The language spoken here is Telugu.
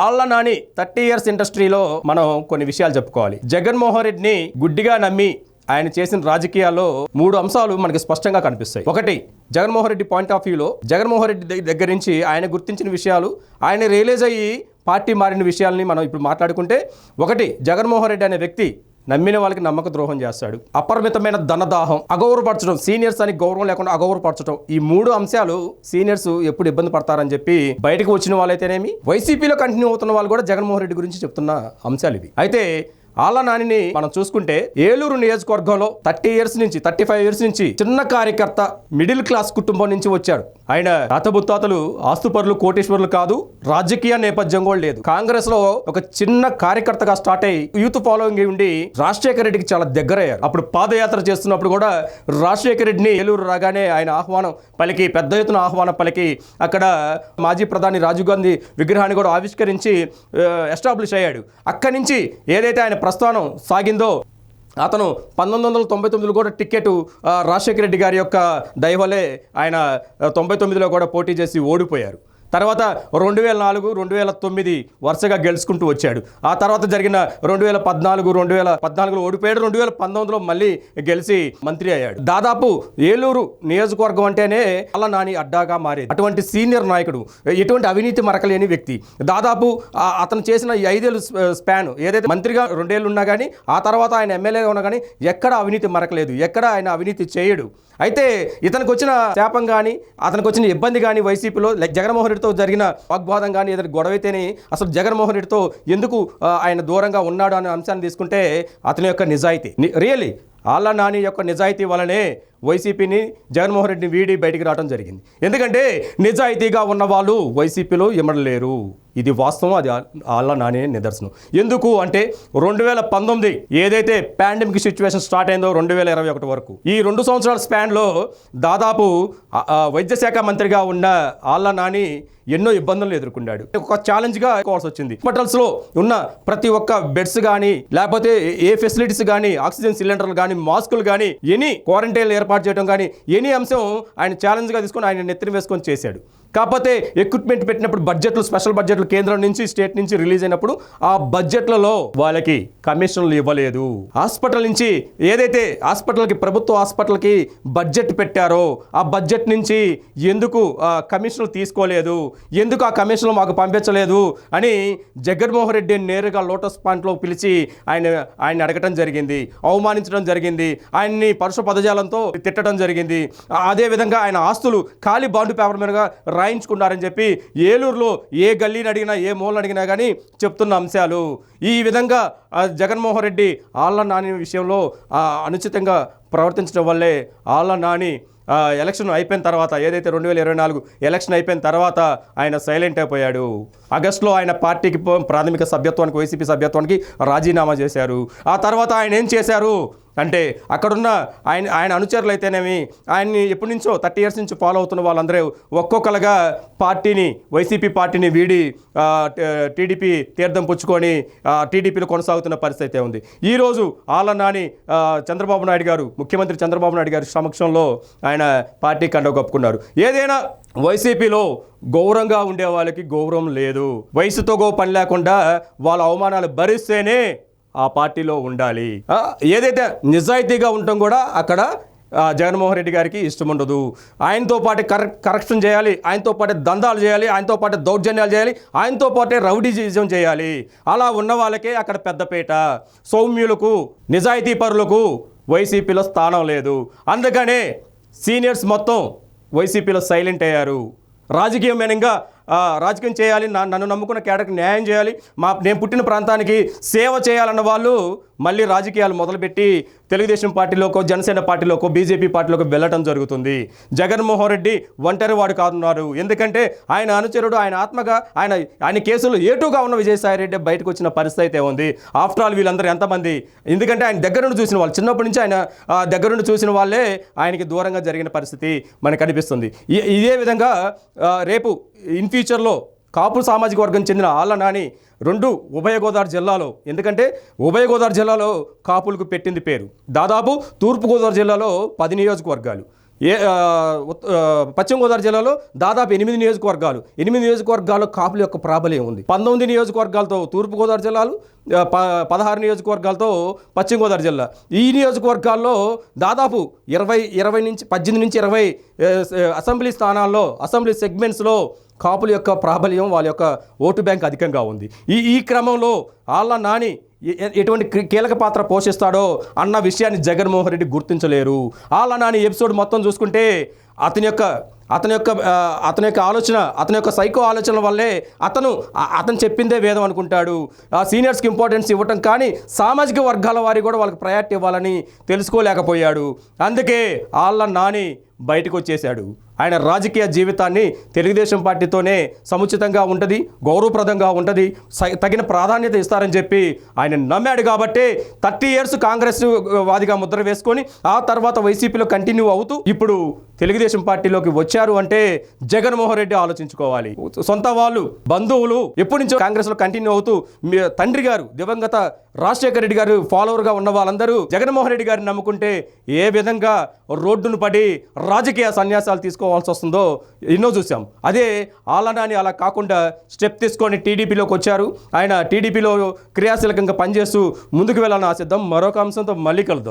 ఆళ్ళ నాని థర్టీ ఇయర్స్ ఇండస్ట్రీలో మనం కొన్ని విషయాలు చెప్పుకోవాలి. జగన్మోహన్ రెడ్డిని గుడ్డిగా నమ్మి ఆయన చేసిన రాజకీయాల్లో మూడు అంశాలు మనకి స్పష్టంగా కనిపిస్తాయి. ఒకటి జగన్మోహన్ రెడ్డి పాయింట్ ఆఫ్ వ్యూలో జగన్మోహన్ రెడ్డి దగ్గర నుంచి ఆయన గుర్తించిన విషయాలు ఆయన రియలైజ్ అయ్యి పార్టీ మారిన విషయాల్ని మనం ఇప్పుడు మాట్లాడుకుంటే ఒకటి జగన్మోహన్ రెడ్డి అనే వ్యక్తి నమ్మిన వాళ్ళకి నమ్మక ద్రోహం చేస్తాడు. అపరిమితమైన ధనదాహం అగౌరవపరచడం సీనియర్స్ అని గౌరవం లేకుండా అగౌరవపరచడం ఈ మూడు అంశాలు సీనియర్స్ ఎప్పుడు ఇబ్బంది పడతారని చెప్పి బయటకు వచ్చిన వాళ్ళైతేనేమి వైసీపీలో కంటిన్యూ అవుతున్న వాళ్ళు కూడా జగన్మోహన్ రెడ్డి గురించి చెప్తున్న అంశాలు ఇవి. అయితే ఆళ్ళ నానిని మనం చూసుకుంటే ఏలూరు నియోజకవర్గంలో థర్టీ ఇయర్స్ నుంచి థర్టీ ఫైవ్ ఇయర్స్ నుంచి చిన్న కార్యకర్త మిడిల్ క్లాస్ కుటుంబం నుంచి వచ్చాడు. ఆయన తాతబుత్తాతలు ఆస్తుపరులు కోటేశ్వరులు కాదు రాజకీయ నేపథ్యం కూడా లేదు. కాంగ్రెస్లో ఒక చిన్న కార్యకర్తగా స్టార్ట్ అయ్యి యూత్ ఫాలోయింగ్ ఉండి రాజశేఖర రెడ్డికి చాలా దగ్గరయ్యారు. అప్పుడు పాదయాత్ర చేస్తున్నప్పుడు కూడా రాజశేఖర రెడ్డిని ఏలూరు రాగానే ఆయన ఆహ్వానం పలికి పెద్ద ఎత్తున ఆహ్వానం పలికి అక్కడ మాజీ ప్రధాని రాజీవ్ గాంధీ విగ్రహాన్ని కూడా ఆవిష్కరించి ఎస్టాబ్లిష్ అయ్యాడు. అక్కడి నుంచి ఏదైతే ఆయన ప్రస్థానం సాగిందో అతను పంతొమ్మిది వందల తొంభై తొమ్మిదిలో కూడా టికెట్ రాజశేఖర రెడ్డి గారి యొక్క దయవలే ఆయన తొంభై తొమ్మిదిలో కూడా పోటీ చేసి ఓడిపోయారు. తర్వాత రెండు వేల నాలుగు రెండు వేల తొమ్మిది వరుసగా గెలుచుకుంటూ వచ్చాడు. ఆ తర్వాత జరిగిన రెండు వేల పద్నాలుగు రెండు వేల పద్నాలుగులో ఓడిపోయాడు. రెండు వేల పంతొమ్మిదిలో మళ్ళీ గెలిచి మంత్రి అయ్యాడు. దాదాపు ఏలూరు నియోజకవర్గం అంటేనే అలా నాని అడ్డాగా మారేది. అటువంటి సీనియర్ నాయకుడు ఎటువంటి అవినీతి మరకలేని వ్యక్తి. దాదాపు అతను చేసిన ఈ ఐదేళ్ళు స్పాన్ ఏదైతే మంత్రిగా రెండేళ్ళు ఉన్నా కానీ ఆ తర్వాత ఆయన ఎమ్మెల్యేగా ఉన్నా కానీ ఎక్కడ అవినీతి మరకలేదు. ఎక్కడ ఆయన అవినీతి చేయడు. అయితే ఇతనికి వచ్చిన శాపం కానీ అతనికి వచ్చిన ఇబ్బంది కానీ వైసీపీలో జగన్మోహన్ రెడ్డి రెడ్డితో జరిగిన వాగ్వాదం కానీ ఏదైనా గొడవైతేనే అసలు జగన్మోహన్ రెడ్డితో ఎందుకు ఆయన దూరంగా ఉన్నాడు అనే అంశాన్ని తీసుకుంటే అతని యొక్క నిజాయితీ. రియలీ ఆళ్ళ నాని యొక్క నిజాయితీ వలనే వైసీపీని జగన్మోహన్ రెడ్డిని వీడి బయటికి రావడం జరిగింది. ఎందుకంటే నిజాయితీగా ఉన్న వాళ్ళు వైసీపీలో ఇమ్మడలేరు ఇది వాస్తవం అది ఆ- ఆళ్ళ నాని నిదర్శనం. ఎందుకు అంటే రెండు వేల పంతొమ్మిది ఏదైతే పాండమిక్ సిచ్యువేషన్ స్టార్ట్ అయిందో రెండు వేల ఇరవై ఒకటి వరకు ఈ రెండు సంవత్సరాల స్పాన్లో దాదాపు వైద్య శాఖ మంత్రిగా ఉన్న ఆళ్ళ నాని ఎన్నో ఇబ్బందులు ఎదుర్కొన్నాడు. ఒక ఛాలెంజ్గా కోవాల్సి వచ్చింది. హాస్పిటల్స్లో ఉన్న ప్రతి ఒక్క బెడ్స్ కానీ లేకపోతే ఏ- ఏ ఫెసిలిటీస్ కానీ ఆక్సిజన్ సిలిండర్లు కానీ మాస్కులు కానీ ఎనీ క్వారంటైన్ ఏర్పాటు చేయడం కానీ ఎనీ అంశం ఆయన ఛాలెంజ్గా తీసుకొని ఆయన నెత్తిన వేసుకొని చేశాడు. కాకపోతే ఎక్విప్మెంట్ పెట్టినప్పుడు బడ్జెట్లు స్పెషల్ బడ్జెట్లు కేంద్రం నుంచి స్టేట్ నుంచి రిలీజ్ అయినప్పుడు ఆ బడ్జెట్లలో వాళ్ళకి కమిషన్లు ఇవ్వలేదు. హాస్పిటల్ నుంచి ఏదైతే హాస్పిటల్కి ప్రభుత్వ హాస్పిటల్కి బడ్జెట్ పెట్టారో ఆ బడ్జెట్ నుంచి ఎందుకు ఆ, కమిషన్లు తీసుకోలేదు? ఎందుకు ఆ కమిషన్లు మాకు పంపించలేదు? అని జగన్మోహన్ రెడ్డి నేరుగా లోటస్ పాయింట్లో పిలిచి ఆయన ఆయన అడగటం జరిగింది అవమానించడం జరిగింది ఆయన్ని పరుష పదజాలంతో తిట్టడం జరిగింది. అదేవిధంగా ఆయన ఆస్తులు ఖాళీ బాండు పేపర్ మీదుగా రాయించుకున్నారని చెప్పి ఏలూరులో ఏ గల్లీని అడిగినా ఏ మూలను అడిగినా కానీ చెప్తున్న అంశాలు. ఈ విధంగా జగన్మోహన్ రెడ్డి ఆళ్ళ నాని విషయంలో అనుచితంగా ప్రవర్తించడం వల్లే ఆళ్ళ నాని ఆ, ఎలక్షన్ అయిపోయిన తర్వాత ఏదైతే రెండు వేల ఇరవై నాలుగు ఎలక్షన్ అయిపోయిన తర్వాత ఆయన సైలెంట్ అయిపోయాడు. ఆగస్టులో ఆయన పార్టీకి ప్రాథమిక సభ్యత్వానికి వైసీపీ సభ్యత్వానికి రాజీనామా చేశారు. ఆ తర్వాత ఆయన ఏం చేశారు? అంటే అక్కడున్న ఆయన ఆయన అనుచరులు అయితేనేమి ఆయన్ని ఎప్పటి నుంచో థర్టీ ఇయర్స్ నుంచి ఫాలో అవుతున్న వాళ్ళందరూ ఒక్కొక్కరుగా పార్టీని వైసీపీ పార్టీని వీడి టీడీపీ తీర్థం పుచ్చుకొని టీడీపీలో కొనసాగుతున్న పరిస్థితి అయితే ఉంది. ఈరోజు ఆళ్ళ నాని చంద్రబాబు నాయుడు గారు ముఖ్యమంత్రి చంద్రబాబు నాయుడు గారి సమక్షంలో ఆయన పార్టీ కండ కప్పుకున్నారు ఏదైనా వైసీపీలో గౌరవంగా ఉండే వాళ్ళకి గౌరవం లేదు. వయసుతో గో పని లేకుండా వాళ్ళ అవమానాలు భరిస్తేనే ఆ పార్టీలో ఉండాలి. ఏదైతే నిజాయితీగా ఉండటం కూడా అక్కడ జగన్మోహన్ రెడ్డి గారికి ఇష్టం ఉండదు. ఆయనతో పాటు కర కరెక్షన్ చేయాలి ఆయనతో పాటు దందాలు చేయాలి ఆయనతో పాటు దౌర్జన్యాలు చేయాలి ఆయనతో పాటే రౌడీజిజం చేయాలి. అలా ఉన్న వాళ్ళకే అక్కడ పెద్దపేట. సౌమ్యులకు నిజాయితీ పరులకు వైసీపీలో స్థానం లేదు. అందుకనే సీనియర్స్ మొత్తం వైసీపీలో సైలెంట్ అయ్యారు. రాజకీయం రాజకీయం చేయాలి నా నన్ను నమ్ముకున్న కేడర్కి న్యాయం చేయాలి మా నేను పుట్టిన ప్రాంతానికి సేవ చేయాలన్న వాళ్ళు మళ్ళీ రాజకీయాలు మొదలుపెట్టి తెలుగుదేశం పార్టీలోకో జనసేన పార్టీలోకో బీజేపీ పార్టీలోకి వెళ్ళటం జరుగుతుంది. జగన్మోహన్ రెడ్డి ఒంటరి వాడు కాదున్నారు ఎందుకంటే ఆయన అనుచరుడు ఆయన ఆత్మగా ఆయన ఆయన కేసులు ఏటుగా ఉన్న విజయసాయి రెడ్డి బయటకు వచ్చిన పరిస్థితి అయితే ఉంది. ఆఫ్టర్ ఆల్ వీళ్ళందరూ ఎంతమంది? ఎందుకంటే ఆయన దగ్గర నుండి చూసిన వాళ్ళు చిన్నప్పటి నుంచి ఆయన దగ్గర నుండి చూసిన వాళ్ళే ఆయనకి దూరంగా జరిగిన పరిస్థితి మనకు కనిపిస్తుంది ఇదే విధంగా రేపు ఇన్ ఫ్యూచర్లో కాపు సామాజిక వర్గం చెందిన ఆళ్ళ నాని రెండు ఉభయ గోదావరి జిల్లాలో. ఎందుకంటే ఉభయ గోదావరి జిల్లాలో కాపులకు పెట్టింది పేరు. దాదాపు తూర్పు గోదావరి జిల్లాలో పది నియోజకవర్గాలు. ఏ ఉత్- పశ్చిమ గోదావరి జిల్లాలో దాదాపు ఎనిమిది నియోజకవర్గాలు. ఎనిమిది నియోజకవర్గాల్లో కాపుల యొక్క ప్రాబల్యం ఉంది. పంతొమ్మిది నియోజకవర్గాలతో తూర్పు గోదావరి జిల్లాలు ప పదహారు నియోజకవర్గాలతో పశ్చిమ గోదావరి జిల్లా. ఈ నియోజకవర్గాల్లో దాదాపు ఇరవై ఇరవై నుంచి పద్దెనిమిది నుంచి ఇరవై అసెంబ్లీ స్థానాల్లో అసెంబ్లీ సెగ్మెంట్స్లో కాపుల యొక్క ప్రాబల్యం వాళ్ళ యొక్క ఓటు బ్యాంక్ అధికంగా ఉంది. ఈ ఈ క్రమంలో ఆళ్ళ నాని ఎటువంటి కీలక పాత్ర పోషిస్తాడో అన్న విషయాన్ని జగన్మోహన్ రెడ్డి గుర్తించలేరు. అలా నాని ఎపిసోడ్ మొత్తం చూసుకుంటే అతని యొక్క అతని యొక్క అతని యొక్క ఆలోచన అతని యొక్క సైకో ఆలోచనల వల్లే అతను అతను చెప్పిందే వేదం అనుకుంటాడు. ఆ సీనియర్స్కి ఇంపార్టెన్స్ ఇవ్వటం కానీ సామాజిక వర్గాల వారి కూడా వాళ్ళకి ప్రయారిటీ ఇవ్వాలని తెలుసుకోలేకపోయాడు. అందుకే ఆళ్ళ నాని బయటకు వచ్చేశాడు ఆయన రాజకీయ జీవితాన్ని తెలుగుదేశం పార్టీతోనే సముచితంగా ఉంటుంది గౌరవప్రదంగా ఉంటుంది స- తగిన ప్రాధాన్యత ఇస్తారని చెప్పి ఆయన నమ్మాడు కాబట్టి థర్టీ ఇయర్స్ కాంగ్రెస్ వాదిగా ముద్ర వేసుకొని ఆ తర్వాత వైసీపీలో కంటిన్యూ అవుతూ ఇప్పుడు తెలుగుదేశం పార్టీలోకి వచ్చారు అంటే జగన్మోహన్ రెడ్డి ఆలోచించుకోవాలి. సొంత వాళ్ళు బంధువులు ఎప్పటి నుంచో కాంగ్రెస్లో కంటిన్యూ అవుతూ మీ తండ్రి గారు దివంగత రాజశేఖర రెడ్డి గారు ఫాలోవర్గా ఉన్న వాళ్ళందరూ జగన్మోహన్ రెడ్డి గారిని నమ్ముకుంటే ఏ విధంగా రోడ్డును పడి రాజకీయ సన్యాసాలు తీసుకోవాల్సి వస్తుందో ఎన్నో చూసాం అదే ఆలనాని అలా కాకుండా స్టెప్ తీసుకొని టీడీపీలోకి వచ్చారు. ఆయన టీడీపీలో క్రియాశీలకంగా పనిచేస్తూ ముందుకు వెళ్ళాలని ఆశిద్దాం. మరొక అంశంతో మళ్ళీ కలుద్దాం.